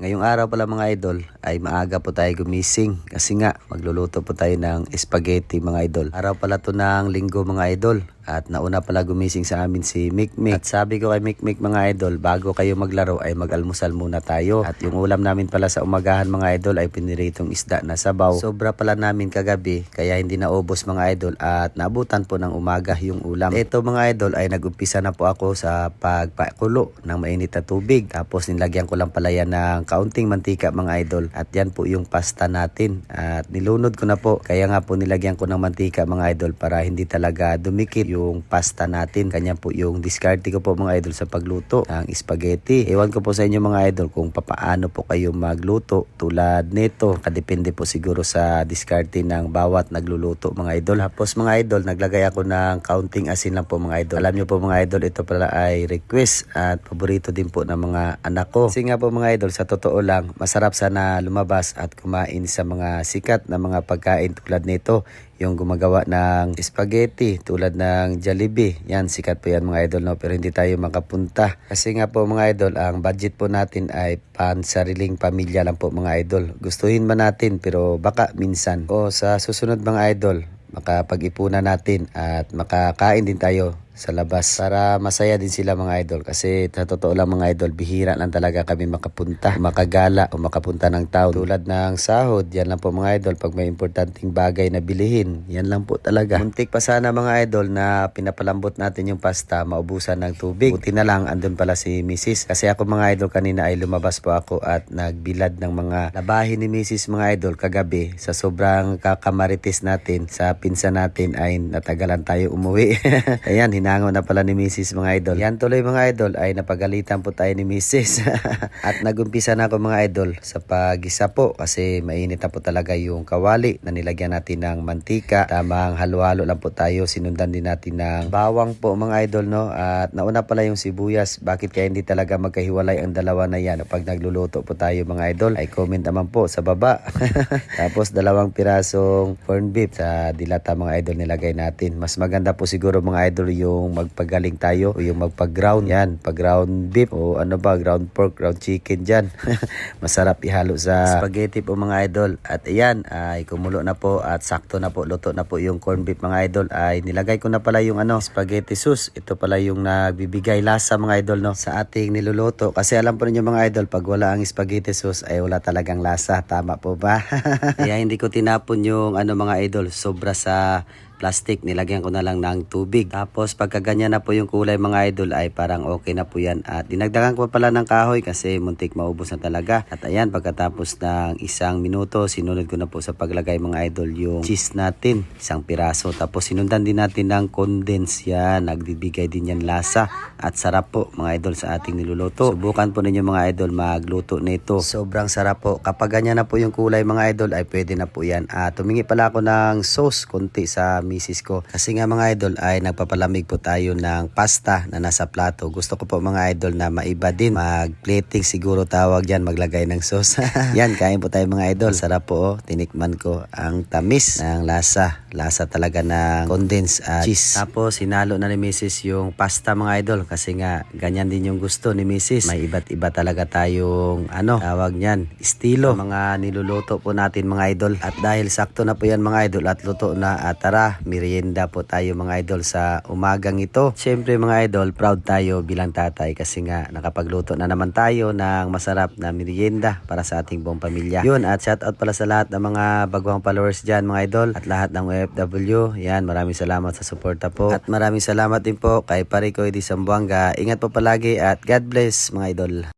Ngayong araw pala mga idol ay maaga po tayo gumising kasi nga magluluto po tayo ng spaghetti mga idol. Araw pala to ng linggo mga idol at nauna pala gumising sa amin si Mikmik. At sabi ko kay Mikmik mga idol bago kayo maglaro ay mag-almusal muna tayo. At yung ulam namin pala sa umagahan mga idol ay piniritong isda na sabaw. Sobra pala namin kagabi kaya hindi naubos mga idol at naabutan po ng umaga yung ulam. Ito mga idol ay nag-umpisa na po ako sa pagpakulo ng mainit na tubig. Tapos nilagyan ko lang pala yan ng kaunting mantika mga idol. At yan po yung pasta natin. At nilunod ko na po. Kaya nga po nilagyan ko ng mantika mga idol para hindi talaga dumikit yung pasta natin. Kanya po yung discard ko po mga idol sa pagluto ng spaghetti. Ewan ko po sa inyo mga idol kung papaano po kayo magluto tulad nito. Kadepende po siguro sa diskarte ng bawat nagluluto mga idol. Tapos mga idol, naglagay ako ng kaunting asin lang po mga idol. Alam nyo po mga idol, ito pala ay request at paborito din po ng mga anak ko. Kasi nga po mga idol, sa totoo lang, masarap sana lumabas at kumain sa mga sikat na mga pagkain tulad nito yung gumagawa ng spaghetti tulad ng Jollibee. Yan, sikat po yan mga idol no, pero hindi tayo makapunta. Kasi nga po mga idol, ang budget po natin ay pan sariling pamilya lang po mga idol. Gustuhin man natin pero baka minsan. O sa susunod mga idol, makapag-ipunan natin at makakain din tayo sa labas para masaya din sila mga idol kasi sa totoo lang mga idol bihira lang talaga kami makapunta makagala o makapunta ng town tulad ng sahod yan lang po mga idol pag may importanteng bagay na bilihin yan lang po talaga muntik pa sana mga idol na pinapalambot natin yung pasta maubusan ng tubig buti na lang andun pala si Mrs. kasi ako mga idol kanina ay lumabas po ako at nagbilad ng mga labahin ni Mrs. mga idol kagabi sa sobrang kakamaritis natin sa pinsan natin ay natagalan tayo umuwi ayan hinango na pala ni Mrs. mga idol. Yan tuloy mga idol ay napagalitan po tayo ni Mrs. At nagumpisa na ako mga idol sa pagisa po kasi mainit na po talaga yung kawali na nilagyan natin ng mantika. Tamang halo-halo lang po tayo. Sinundan din natin ng bawang po mga idol no. At nauna pala yung sibuyas. Bakit kaya hindi talaga magkahiwalay ang dalawa na yan pag nagluluto po tayo mga idol? Ay comment naman po sa baba. Tapos dalawang pirasong corn beef sa dilata mga idol nilagay natin. Mas maganda po siguro mga idol yung magpagaling tayo o yung magpag-ground yan, pag-ground beef o ano ba, ground pork, ground chicken dyan. Masarap ihalo sa spaghetti po mga idol. At ayan, ay kumulo na po at sakto na po, luto na po yung corn beef mga idol. Ay nilagay ko na pala yung ano, spaghetti sauce. Ito pala yung nagbibigay lasa mga idol no sa ating niluluto. Kasi alam po ninyo mga idol, pag wala ang spaghetti sauce ay wala talagang lasa. Tama po ba? Kaya hindi ko tinapon yung ano mga idol, sobra sa plastic, nilagyan ko na lang ng tubig. Tapos pagka ganyan na po yung kulay mga idol ay parang okay na po yan. At dinagdagan ko pala ng kahoy kasi muntik maubos na talaga. At ayan, pagkatapos ng isang minuto, sinunod ko na po sa paglagay mga idol yung cheese natin. Isang piraso. Tapos sinundan din natin ng condense yan. Nagbibigay din yan lasa. At sarap po mga idol sa ating niluluto. Subukan po ninyo mga idol magluto nito. Sobrang sarap po. Kapag ganyan na po yung kulay mga idol ay pwede na po yan. At tumingi pala ako ng sauce konti sa misis ko. Kasi nga mga idol ay nagpapalamig po tayo ng pasta na nasa plato. Gusto ko po mga idol na maiba din. Mag-plating siguro tawag yan maglagay ng sauce. yan, kain po tayo mga idol. Sarap po oh. Tinikman ko ang tamis ng lasa. Lasa talaga ng condensed at cheese. Tapos hinalo na ni misis yung pasta mga idol. Kasi nga ganyan din yung gusto ni misis. May iba't iba talaga tayong ano tawag niyan. Estilo. Mga niluluto po natin mga idol. At dahil sakto na po yan mga idol at luto na at tara merienda po tayo mga idol sa umagang ito. Siyempre mga idol, proud tayo bilang tatay kasi nga nakapagluto na naman tayo ng masarap na merienda para sa ating buong pamilya. Yun, at shout out pala sa lahat ng mga baguang followers dyan mga idol at lahat ng OFW. Yan, maraming salamat sa suporta po. At maraming salamat din po kay Parikoy di Sambuanga. Ingat po palagi at God bless mga idol.